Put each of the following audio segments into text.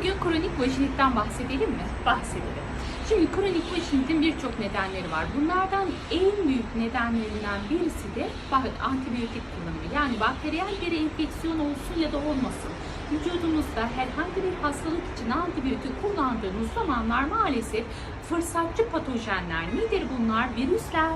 Bugün kronik vajinitten bahsedelim mi? Bahsedelim. Şimdi kronik vajinitin birçok nedenleri var. Bunlardan en büyük nedenlerinden birisi de antibiyotik kullanımı. Yani bakteriyel bir enfeksiyon olsun ya da olmasın. Vücudumuzda herhangi bir hastalık için antibiyotik kullandığımız zamanlar maalesef fırsatçı patojenler nedir bunlar? Virüsler,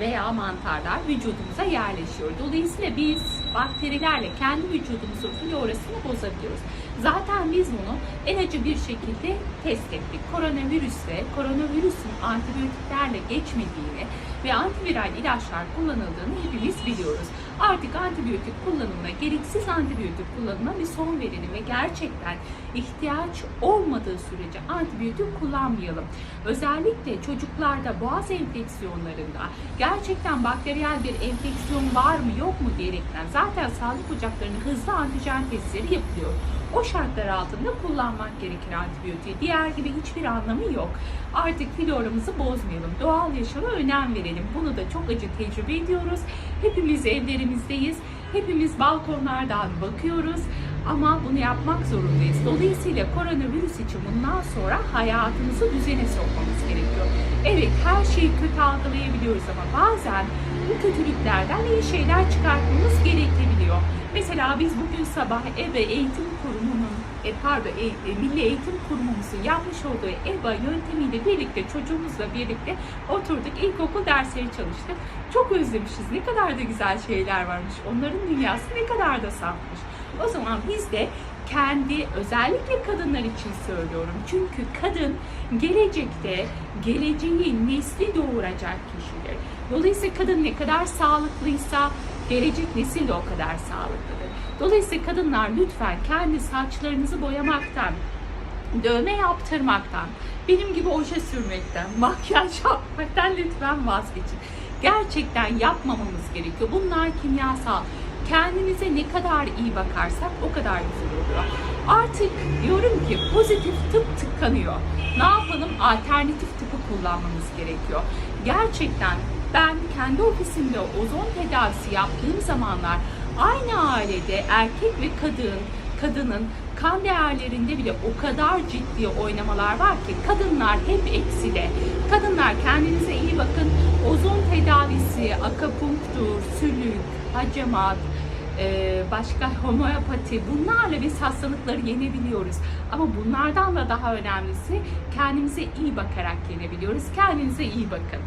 veya mantarlar vücudumuza yerleşiyor. Dolayısıyla biz bakterilerle kendi vücudumuzun florasını bozabiliyoruz. Zaten biz bunu en acı bir şekilde test ettik. Koronavirüsle, koronavirüsün antibiyotiklerle geçmediğini ve antiviral ilaçlar kullanıldığını hepimiz biliyoruz. Artık antibiyotik kullanımına, gereksiz antibiyotik kullanımına bir son verelim ve gerçekten ihtiyaç olmadığı sürece antibiyotik kullanmayalım. Özellikle çocuklarda boğaz enfeksiyonlarında gerçekten bakteriyel bir enfeksiyon var mı yok mu diyerekten zaten sağlık ocaklarının hızlı antijen testleri yapılıyor. O şartlar altında kullanmak gerekir antibiyotiği. Diğer gibi hiçbir anlamı yok. Artık floramızı bozmayalım. Doğal yaşama önem verelim. Bunu da çok acı tecrübe ediyoruz. Hepimiz evlerimizdeyiz. Hepimiz balkonlardan bakıyoruz. Ama bunu yapmak zorundayız. Dolayısıyla koronavirüs için bundan sonra hayatımızı düzene sokmamız gerekiyor. Evet her şeyi kötü algılayabiliyoruz ama bazen bu kötülüklerden iyi şeyler çıkartmamız gerekebiliyor. Mesela biz bugün sabah EBA Eğitim Kurumu'nun, e, pardon e, e, Milli Eğitim Kurumumuzun yapmış olduğu EBA yöntemiyle birlikte çocuğumuzla birlikte oturduk ilkokul dersleri çalıştık. Çok özlemişiz. Ne kadar da güzel şeyler varmış. Onların dünyası ne kadar da safmış. O zaman biz de kendi özellikle kadınlar için söylüyorum. Çünkü kadın gelecekte geleceği nesli doğuracak kişidir. Dolayısıyla kadın ne kadar sağlıklıysa gelecek nesil de o kadar sağlıklıdır. Dolayısıyla kadınlar lütfen kendi saçlarınızı boyamaktan, dövme yaptırmaktan, benim gibi oje sürmekten, makyaj yapmaktan lütfen vazgeçin. Gerçekten yapmamamız gerekiyor. Bunlar kimyasal. Kendinize ne kadar iyi bakarsak o kadar güzel oluyor. Artık diyorum ki pozitif tıp tıkanıyor. Ne yapalım? Alternatif tıpı kullanmamız gerekiyor. Gerçekten ben kendi ofisimde ozon tedavisi yaptığım zamanlar aynı ailede erkek ve kadın kadının kan değerlerinde bile o kadar ciddi oynamalar var ki kadınlar hep ekside. Kadınlar kendinize iyi bakın. Ozon tedavisi, akapunktur, sülük, hacamat, e, başka homeopati bunlarla biz hastalıkları yenebiliyoruz. Ama bunlardan da daha önemlisi kendimize iyi bakarak yenebiliyoruz. Kendinize iyi bakın.